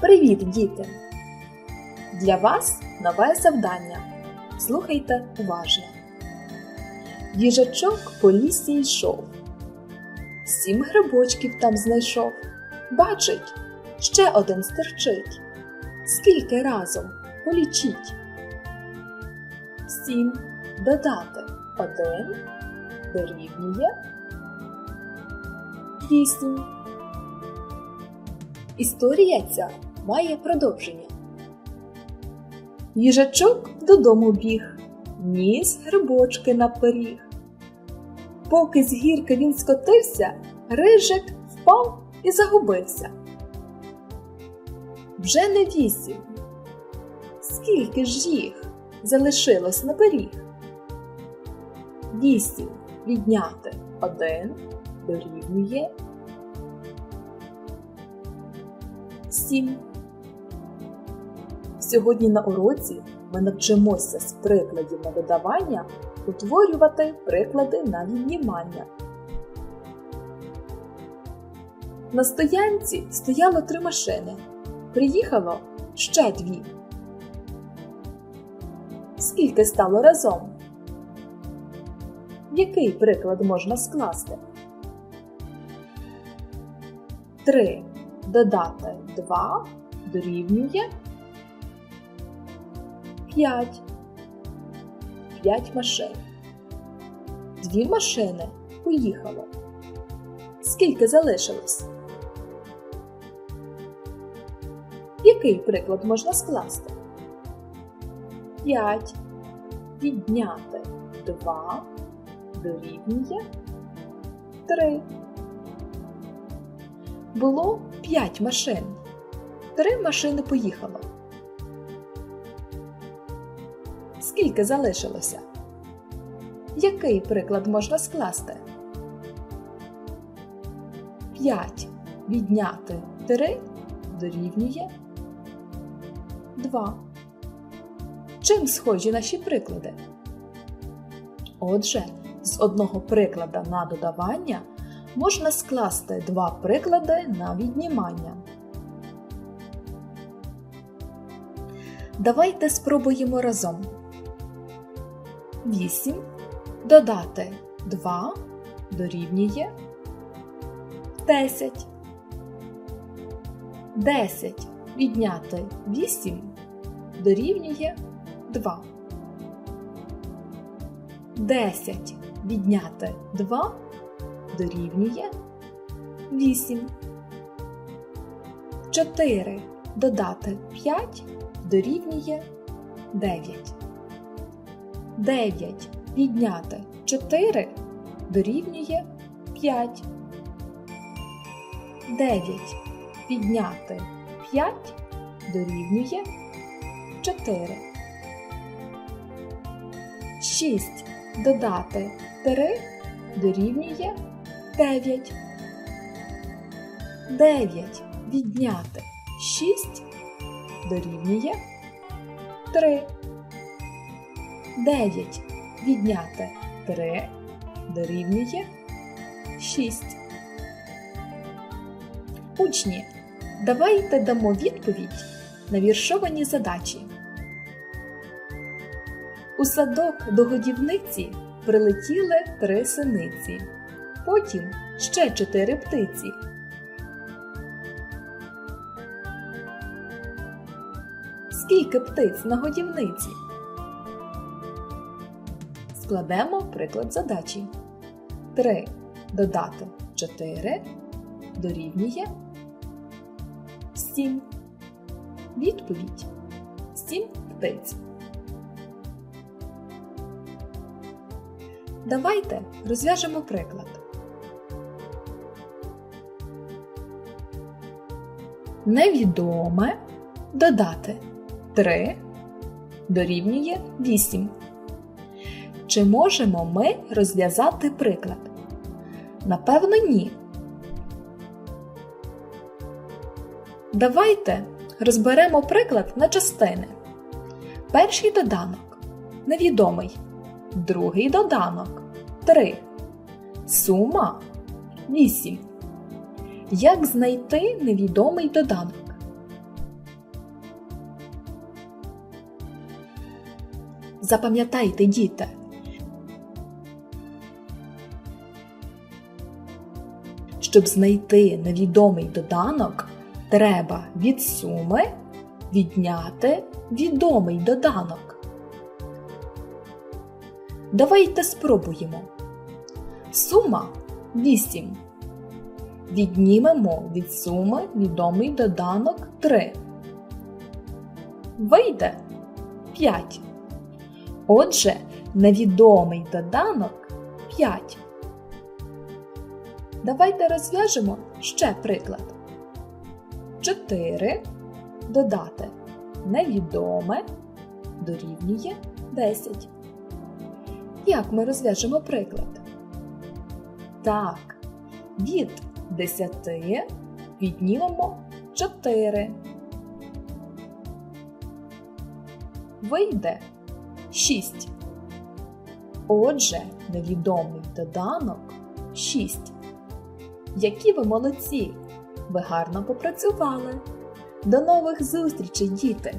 Привіт, діти! Для вас нове завдання. Слухайте уважно. Їжачок по лісі йшов. Сім грибочків там знайшов. Бачить, ще один стирчить. Скільки разом полічіть. Сім додати один дорівнює вісім. Історія ця має продовження. Їжачок додому біг, ніс грибочки на пиріг. Поки з гірки він скотився, рижик впав і загубився. Вже не вісім. Скільки ж їх залишилось на пиріг? Вісім відняти один дорівнює сім. Сьогодні на уроці ми навчимося з прикладів на додавання утворювати приклади на віднімання. На стоянці стояло три машини. Приїхало ще дві. Скільки стало разом? Який приклад можна скласти? 3 додати 2 дорівнює 5. 5 машин. Дві машини поїхало. Скільки залишилось? Який приклад можна скласти? 5 відняти 2 дорівнює 3. Було 5 машин. Три машини поїхало. Скільки залишилося? Який приклад можна скласти? 5 відняти 3 дорівнює 2. Чим схожі наші приклади? Отже, з одного приклада на додавання можна скласти два приклади на віднімання. Давайте спробуємо разом. 8 додати 2 дорівнює 10. 10 відняти 8 дорівнює 2. 10 відняти 2 дорівнює 8. 4 додати 5 дорівнює 9. 9 відняти 4 дорівнює 5. 9 відняти 5 дорівнює 4. 6 додати 3 дорівнює 9. 9 відняти 6 дорівнює 3. 9 відняти 3 дорівнює 6. Учні, давайте дамо відповідь на віршовані задачі. У садок до годівниці прилетіли три синиці, потім ще чотири птиці. Скільки птиць на годівниці? Складемо приклад задачі. 3 додати 4 дорівнює 7. Відповідь 7 птиць. Давайте розв'яжемо приклад. Невідоме додати 3 дорівнює 8. Чи можемо ми розв'язати приклад? Напевно, ні. Давайте розберемо приклад на частини. Перший доданок невідомий. Другий доданок 3. Сума 8. Як знайти невідомий доданок? Запам'ятайте, діти, Щоб знайти невідомий доданок, треба від суми відняти відомий доданок. Давайте спробуємо. Сума 8. Віднімемо від суми відомий доданок 3. Вийде 5. Отже, невідомий доданок 5. Давайте розв'яжемо ще приклад. 4 додати невідоме дорівнює 10. Як ми розв'яжемо приклад? Так, від 10 віднімемо 4. Вийде 6. Отже, невідомий доданок 6. Які ви молодці! Ви гарно попрацювали! До нових зустрічей, діти!